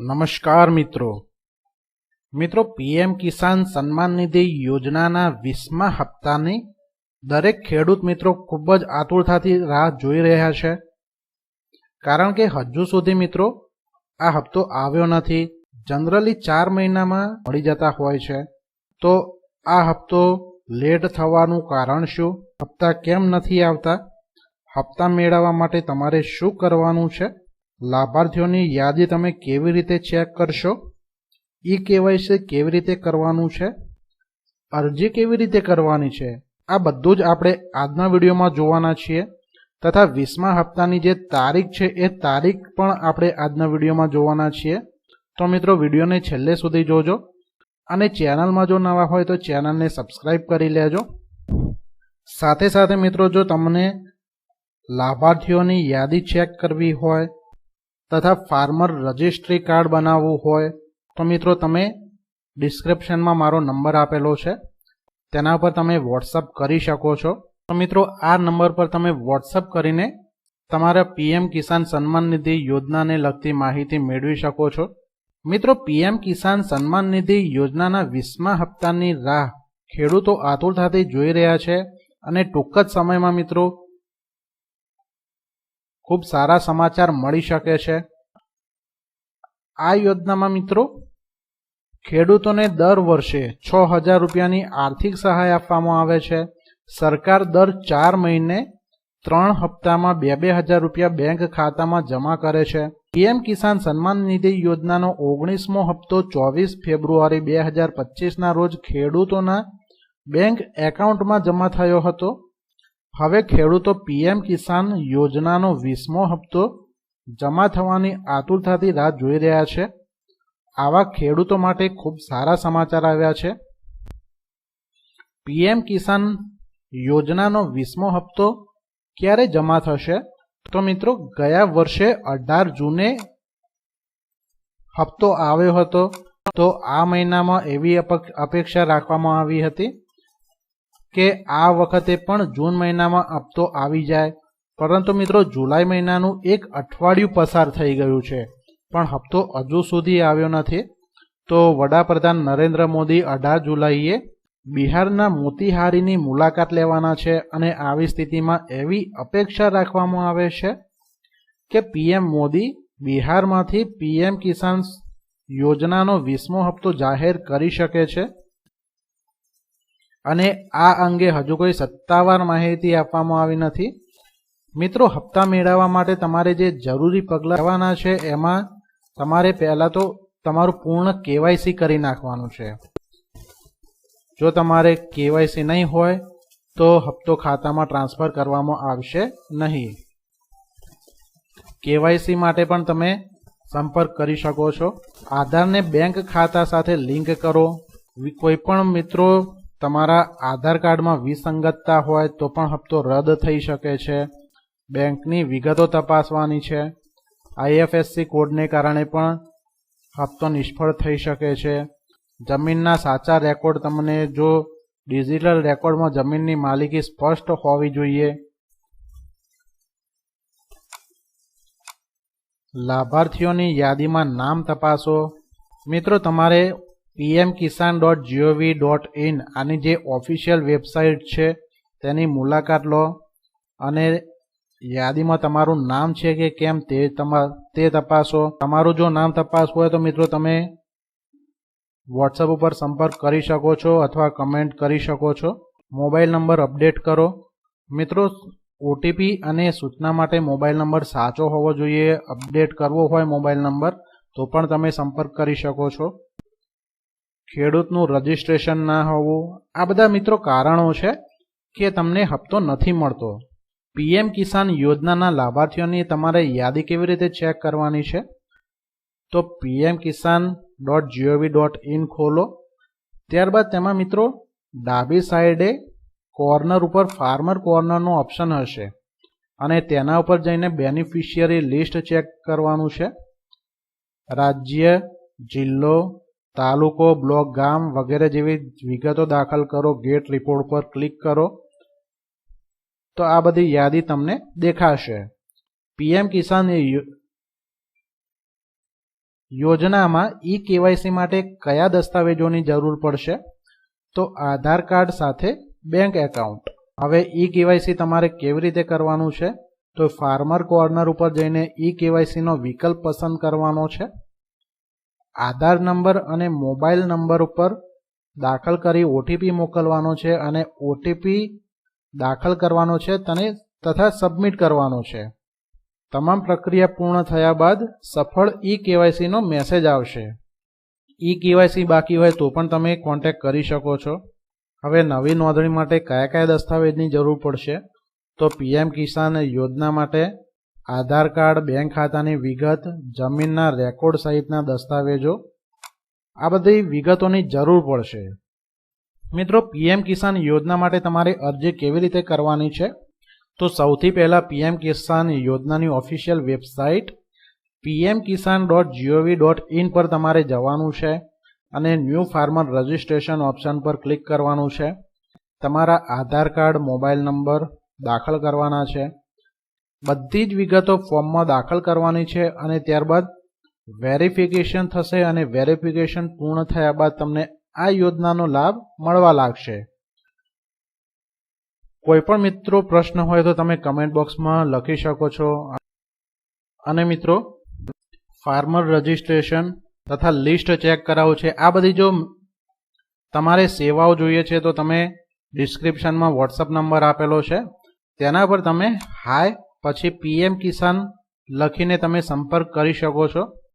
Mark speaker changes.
Speaker 1: નમસ્કાર મિત્રો. મિત્રો, પીએમ કિસાન સન્માન નિધિ યોજનાના વીસમા હપ્તાની દરેક ખેડૂત મિત્રો ખૂબ જ આતુરતાથી રાહ જોઈ રહ્યા છે. કારણ કે હજુ સુધી મિત્રો, આ હપ્તો આવ્યો નથી. જનરલી ચાર મહિનામાં મળી જતા હોય છે. તો આ હપ્તો લેટ થવાનું કારણ શું? હપ્તા કેમ નથી આવતા? હપ્તા મેળવવા માટે તમારે શું કરવાનું છે? લાભાર્થીઓની યાદી તમે કેવી રીતે ચેક કરશો? ઈ કેવાયસી કેવી રીતે કરવાનું છે? અરજી કેવી રીતે કરવાની છે? આ બધું જ આપણે આજના વિડીયોમાં જોવાના છીએ. તથા વીસમા હપ્તાની જે તારીખ છે એ તારીખ પણ આપણે આજના વિડીયોમાં જોવાના છીએ. તો મિત્રો, વિડીયોને છેલ્લે સુધી જોજો. અને ચેનલમાં જો નવા હોય તો ચેનલને સબસ્ક્રાઈબ કરી લેજો. સાથે સાથે મિત્રો, જો તમને લાભાર્થીઓની યાદી ચેક કરવી હોય તથા ફાર્મર રજિસ્ટ્રી કાર્ડ બનાવવું હોય, તો મિત્રો તમે ડિસ્ક્રિપ્શનમાં મારો નંબર આપેલો છે. તેના પર તમે વોટ્સઅપ કરી શકો છો. તો મિત્રો, આ નંબર પર તમે વોટ્સઅપ કરીને તમારા પીએમ કિસાન સન્માન નિધિ યોજનાને લગતી માહિતી મેળવી શકો છો. મિત્રો, પીએમ કિસાન સન્માન નિધિ યોજનાના વીસમા હપ્તાની રાહ ખેડૂતો આતુરતાથી જોઈ રહ્યા છે અને ટૂંક જ સમયમાં મિત્રો ખૂબ સારા સમાચાર મળી શકે છે. આ યોજનામાં મિત્રો, ખેડૂતોને દર વર્ષે છ હજાર રૂપિયાની આર્થિક સહાય આપવામાં આવે છે. સરકાર દર ચાર મહિને ત્રણ હપ્તામાં બે બે હજાર રૂપિયા બેંક ખાતામાં જમા કરે છે. પીએમ કિસાન સન્માન નિધિ યોજનાનો ઓગણીસમો હપ્તો ચોવીસ ફેબ્રુઆરી બે હજાર પચીસના રોજ ખેડૂતોના બેંક એકાઉન્ટમાં જમા થયો હતો. હવે ખેડૂતો પીએમ કિસાન યોજનાનો વીસમો હપ્તો જમા થવાની આતુરતાથી રાહ જોઈ રહ્યા છે. આવા ખેડૂતો માટે ખૂબ સારા સમાચાર આવ્યા છે. પીએમ કિસાન યોજનાનો વીસમો હપ્તો ક્યારે જમા થશે? તો મિત્રો, ગયા વર્ષે અઢાર જૂને હપ્તો આવ્યો હતો. તો આ મહિનામાં એવી અપેક્ષા રાખવામાં આવી હતી. કે આ વખતે પણ જૂન મહિનામાં હપ્તો આવી જાય. પરંતુ મિત્રો, જુલાઈ મહિનાનું એક અઠવાડિયું પસાર થઈ ગયું છે. પણ હપ્તો હજુ સુધી આવ્યો નથી. તો વડાપ્રધાન નરેન્દ્ર મોદી અઢાર જુલાઈએ બિહારના મોતીહારીની મુલાકાત લેવાના છે અને આવી સ્થિતિમાં એવી અપેક્ષા રાખવામાં આવે છે કે પીએમ મોદી બિહારમાંથી પીએમ કિસાન યોજનાનો વીસમો હપ્તો જાહેર કરી શકે છે. અને આ અંગે હજુ કોઈ સત્તાવાર માહિતી આપવામાં આવી નથી. મિત્રો, હપ્તા મેળવવા માટે તમારે જે જરૂરી પગલાં લેવાના છે, એમાં તમારે પહેલાં તો તમારું પૂર્ણ કેવાયસી કરી નાખવાનું છે. જો તમારે કેવાયસી નહીં હોય, તો હપ્તો ખાતામાં ટ્રાન્સફર કરવામાં આવશે નહીં. કેવાયસી માટે પણ તમે સંપર્ક કરી શકો છો. આધારને બેંક ખાતા સાથે લિંક કરો. કોઈ પણ મિત્રો તમારા આધાર કાર્ડમાં વિસંગતતા હોય તો પણ હપ્તો રદ થઈ શકે છે. બેંકની વિગતો તપાસવાની છે. આઈએફએસસી કોડને કારણે પણ હપ્તો નિષ્ફળ થઈ શકે છે. જમીનના સાચા રેકોર્ડ તમને જો ડિજિટલ રેકોર્ડમાં જમીનની માલિકી સ્પષ્ટ હોવી જોઈએ. લાભાર્થીઓની યાદીમાં નામ તપાસો. મિત્રો, તમારે PM Kisan dot GOV dot in આની જે ઓફિશિયલ વેબસાઇટ છે, તેની મુલાકાત લો અને યાદીમાં તમારું નામ છે કે કેમ તે તે તપાસો. તમારું જો નામ તપાસવું હોય તો મિત્રો તમે વોટ્સઅપ ઉપર સંપર્ક કરી શકો છો અથવા કમેન્ટ કરી શકો છો. મોબાઈલ નંબર અપડેટ કરો. મિત્રો, ઓટીપી અને સૂચના માટે મોબાઈલ નંબર સાચો હોવો જોઈએ. અપડેટ કરવો હોય મોબાઈલ નંબર તો પણ તમે સંપર્ક કરી શકો છો. ખેડૂતનું રજિસ્ટ્રેશન ના હોવું, આ બધા મિત્રો કારણો છે કે તમને હપ્તો નથી મળતો. પીએમ કિસાન યોજનાના લાભાર્થીઓની તમારે યાદી કેવી રીતે ચેક કરવાની છે? તો PM Kisan dot GOV dot in ખોલો. ત્યારબાદ તેમાં મિત્રો, ડાબી સાઈડે કોર્નર ઉપર ફાર્મર કોર્નરનો ઓપ્શન હશે અને તેના ઉપર જઈને બેનિફિશિયરી લિસ્ટ ચેક કરવાનું છે. રાજ્ય, જિલ્લો તાલુકો, બ્લોક, ગામ વગેરે જેવી વિગતો દાખલ કરો, ગેટ રિપોર્ટ પર ક્લિક કરો. તો આ બધી યાદી તમને દેખાશે. પીએમ કિસાન યોજનામાં ઈ કેવાયસી માટે કયા દસ્તાવેજોની જરૂર પડશે? તો આધાર કાર્ડ સાથે બેંક એકાઉન્ટ. હવે ઈ કેવાયસી તમારે કેવી રીતે કરવાનું છે? તો ફાર્મર કોર્નર ઉપર જઈને ઈ કેવાયસીનો વિકલ્પ પસંદ કરવાનો છે. આધાર નંબર અને મોબાઈલ નંબર ઉપર દાખલ કરી ઓટીપી મોકલવાનો છે અને ઓટીપી દાખલ કરવાનો છે તને તથા સબમિટ કરવાનો છે. તમામ પ્રક્રિયા પૂર્ણ થયા બાદ સફળ ઈ કેવાયસીનો મેસેજ આવશે. ઈ કેવાયસી બાકી હોય તો પણ તમે કોન્ટેક્ટ કરી શકો છો. હવે નવી નોંધણી માટે કયા કયા દસ્તાવેજની જરૂર પડશે? તો પીએમ કિસાન યોજના માટે આધાર કાર્ડ, બેંક ખાતાની વિગત, જમીનના રેકોર્ડ સહિતના દસ્તાવેજો. આ બધી વિગતોની જરૂર પડશે. મિત્રો પીએમ કિસાન યોજના માટે તમારે અરજી કેવી રીતે કરવાની છે? તો સૌથી પહેલાં પીએમ કિસાન યોજનાની official website PM Kisan dot GOV dot in પર તમારે જવાનું છે અને ન્યૂ ફાર્મર રજિસ્ટ્રેશન ઓપ્શન પર ક્લિક કરવાનું છે. તમારા આધાર કાર્ડ, મોબાઈલ નંબર દાખલ કરવાના છે. બધી જ વિગતો ફોર્મમાં દાખલ કરવાની છે અને ત્યારબાદ વેરિફિકેશન થશે અને વેરિફિકેશન પૂર્ણ થયા બાદ તમને આ યોજનાનો લાભ મળવા લાગશે. કોઈ પણ મિત્રો પ્રશ્ન હોય તો તમે કમેન્ટ બોક્સમાં લખી શકો છો. અને મિત્રો ફાર્મર રજિસ્ટ્રેશન તથા લિસ્ટ ચેક કરાવવું છે. આ બધી જો તમારે સેવાઓ જોઈએ છે તો તમે ડિસ્ક્રિપ્શનમાં વોટ્સઅપ નંબર આપેલો છે. તેના પર તમે હાય પછી પીએમ કિસાન લખીને તમે સંપર્ક કરી શકો છો.